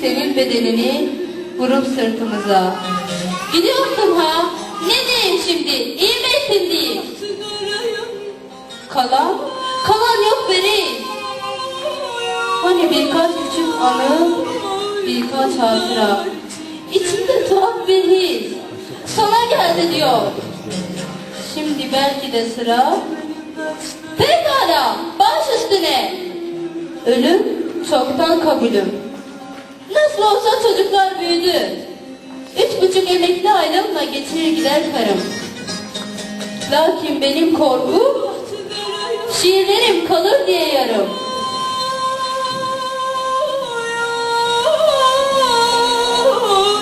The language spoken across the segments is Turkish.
senin bedenini vurup sırtımıza. Gidiyorsun ha, ne diyeyim şimdi, iyi mi ettin diyeyim. Kalan, kalan yok benim. Hani birkaç küçük anı, birkaç hatıra. İçimde tuhaf bir his. Sana geldi diyor. Şimdi belki de sıra. Pekala, baş üstüne. Ölüm çoktan kabulüm. Nasıl olsa çocuklar büyüdü. Üç buçuk emekli aylığımla geçirir gider karım. Lakin benim korkum şiirlerim kalır diye yarım.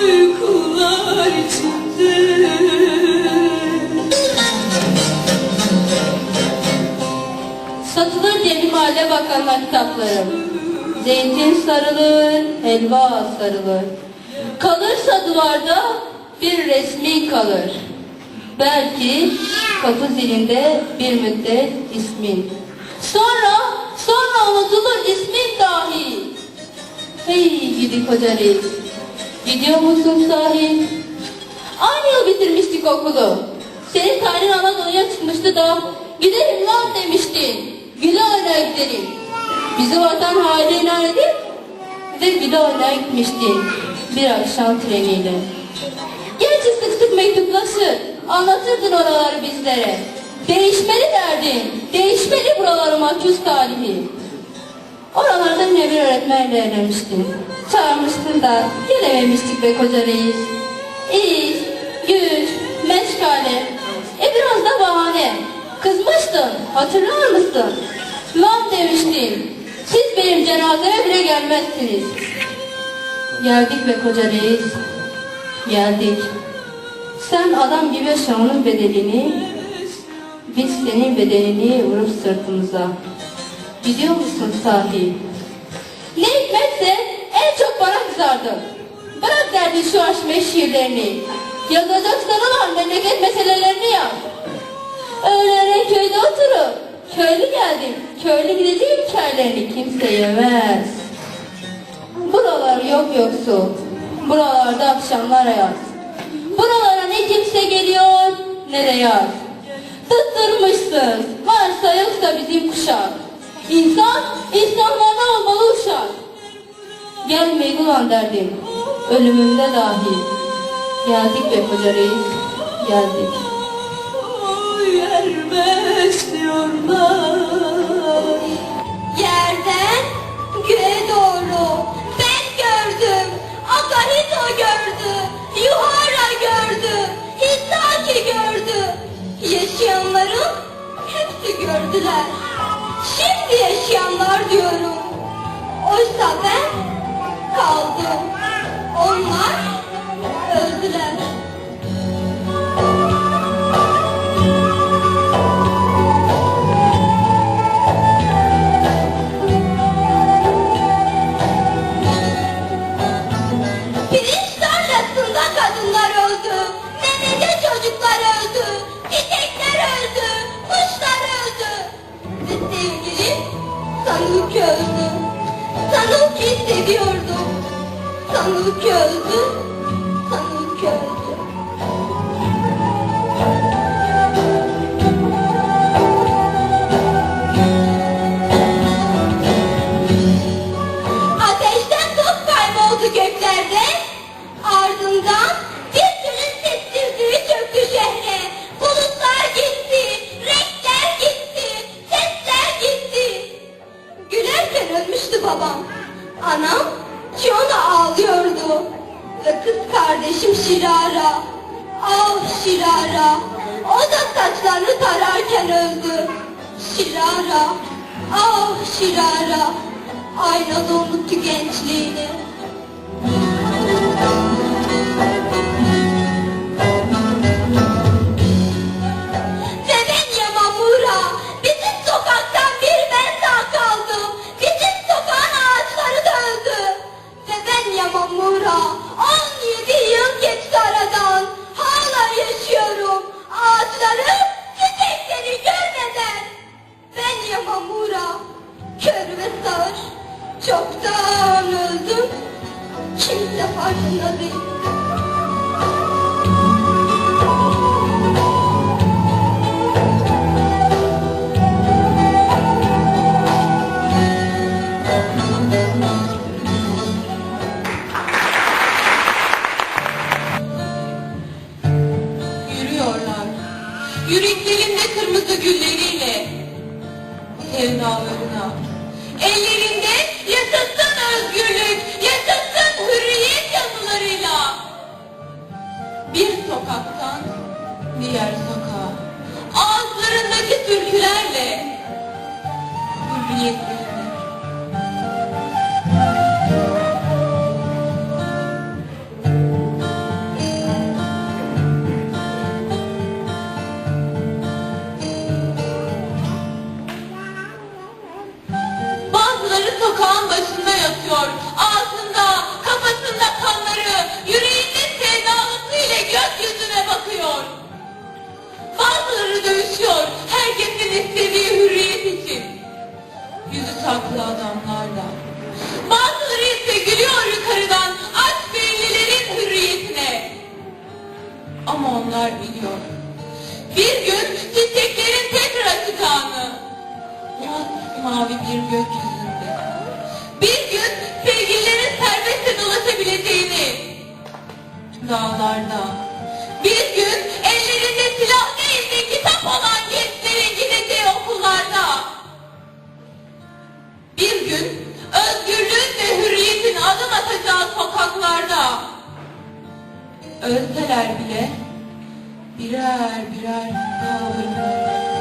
Uykular içinde Satılır yeni mahalle bakanlar kitaplarım. Zeytin sarılır, helva sarılır. Kalırsa duvarda bir resmin kalır. Belki kapı zilinde bir müddet ismin. Sonra, sonra unutulur ismin dahi. Hey gidi koca reis, gidiyor musun sahi? Aynı yıl bitirmiştik okulu. Senin tayin Anadolu'ya çıkmıştı da giderim lan demiştin. Güle giderim. Bizi vatan haline edip ve güle oynaya gitmiştin. Bir akşam treniyle. Gerçi sık sık mektuplaşır. Anlatırdın oraları bizlere. Değişmeli derdin. Değişmeli buraları mahcus tarihi. Oralarda yine bir öğretmenle evlenmiştin. Çağırmıştın da gelememiştik be koca reis. İş, güç, meşgale. E biraz da bahane. Kızmıştın, hatırlar mısın? Lan demiştin. Siz benim cenazeme bile gelmezsiniz. Geldik be koca reis. Geldik. Sen adam gibi yaşamanın bedelini, biz senin bedenini vurup sırtımıza. Biliyor musun sahi? Ne hikmetse en çok bana kızardın. Bırak derdin şu aşk meş şiirlerini. Yazacaksan olan memleket meselelerini yaz. Öğlene köyde oturup, köylü geldim, köylü gideceğim hikayelerini kimse yemez. Buralar yok yoksul, buralarda akşamlar ayaz. Buralara ne kimse geliyor ne de yaz. Tıttırmışsın, varsa yoksa bizim kuşak. İnsan, insanlardan olmalı uşak. Gelmeyin ulan derdim, ölümümde dahi. Geldik be koca reis, geldik. Oy ermez diyorlar Yerden göğe doğru ben gördüm. Akanito gördü. Yuhara gördü. Hitaki gördü. Yaşayanların hepsi gördüler. Şimdi yaşayanlar diyorum. Oysa ben kaldım. Onlar öldüler. Ve sevgilim sanık öldü. Sanık ki seviyordum. Sanık öldü. Sanık öldü. Anam Çiona ağlıyordu. Ve kız kardeşim Şirara. Ah Şirara. O da saçlarını tararken öldü. Şirara. Ah Şirara. Aynada unuttu gençliğini. Yüreklerinde kırmızı gülleriyle sevdalarına. Ellerinde yaşasın özgürlük, yaşasın hürriyet yazılarıyla. Bir sokaktan diğer sokağa. Ağızlarındaki türkülerle hürriyetlerini. Biliyor. Bir gün çiçeklerin tekrar açacağını mavi bir gökyüzünde. Bir gün sevgililerin serbestçe dolaşabileceğini dağlarda. Bir gün ellerinde silah değil de kitap olan gençlerin gideceği okullarda. Bir gün özgürlüğün ve hürriyetin adım atacağı sokaklarda. Ölseler bile birer birer dağılırlar.